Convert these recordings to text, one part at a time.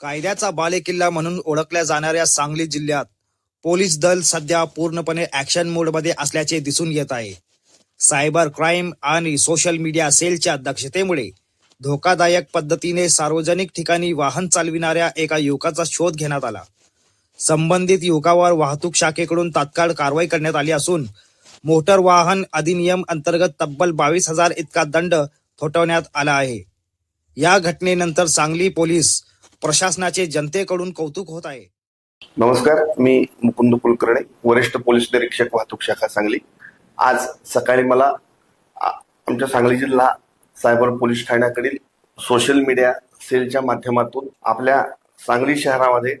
कायद्याचा बालेकिल्ला म्हणून ओळखल्या जाणाऱ्या सांगली जिल्ह्यात पोलीस दल सध्या पूर्णपणे ऍक्शन मोडमध्ये असल्याचे दिसून येत आहे. सायबर क्राईम आणि सोशल मीडिया सेलच्या दक्षतेमुळे धोकादायक पद्धतीने सार्वजनिक ठिकाणी वाहन चालविणाऱ्या एका युवकाचा शोध घेण्यात आला. संबंधित युवकावर वाहतूक शाखेकडून तात्काळ कारवाई करण्यात आली असून मोटर वाहन अधिनियम अंतर्गत तब्बल बावीस हजार इतका दंड थोटवण्यात आला आहे. या घटनेनंतर सांगली पोलीस प्रशासनाचे जनतेकडून कौतुक होत आहे. नमस्कार मी मुकुंद कुलकर्णी वरिष्ठ पोलीस निरीक्षक वाहतूक शाखा सांगली. आज सकाळी मला आमच्या सांगली जिल्हा सायबर पोलीस ठाण्याकडील सोशल मीडिया सेलच्या माध्यमातून आपल्या सांगली शहरामध्ये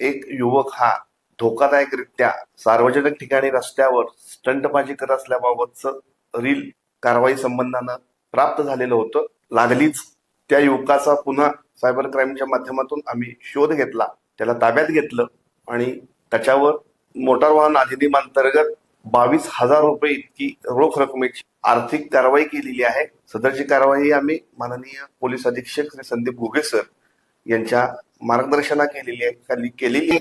एक युवक हा धोकादायकरित्या सार्वजनिक ठिकाणी रस्त्यावर स्टंटबाजी करत असल्याबाबतचं रील कारवाई संबंधानं प्राप्त झालेलं होतं. लागलीच त्या युवकाचा पुन्हा सायबर क्राईमच्या माध्यमातून आम्ही शोध घेतला त्याला ताब्यात घेतलं आणि त्याच्यावर मोटार वाहन अधिनियमांतर्गत बावीस हजार रुपये इतकी रोख रकमेची आर्थिक कारवाई केलेली आहे सदरची कारवाई आम्ही माननीय पोलीस अधीक्षक श्री संदीप घुगे सर यांच्या मार्गदर्शना केलेली आहे खाली केलेली आहे.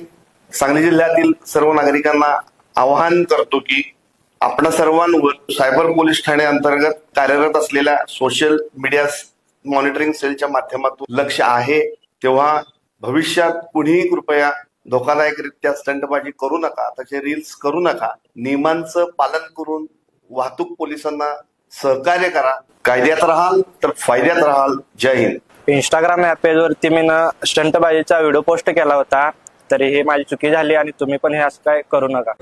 सांगली जिल्ह्यातील सर्व नागरिकांना आवाहन करतो की आपणा सर्वांवर सायबर पोलीस ठाणे अंतर्गत कार्यरत असलेल्या सोशल मीडिया मॉनिटरिंग सेलच्या माध्यमातून लक्ष आहे तेव्हा भविष्यात कुणीही कृपया धोकादायकरित्या स्टंटबाजी करू नका त्याचे रील्स करू नका. नियमांचं पालन करून वाहतूक पोलिसांना सहकार्य करा. कायद्यात राहाल तर फायद्यात राहाल. जय हिंद. इंस्टाग्राम या पेजवरती मी ना स्टंटबाजीचा व्हिडिओ पोस्ट केला होता तरी हे माझी चुकी झाली आणि तुम्ही पण हे असं काय करू नका.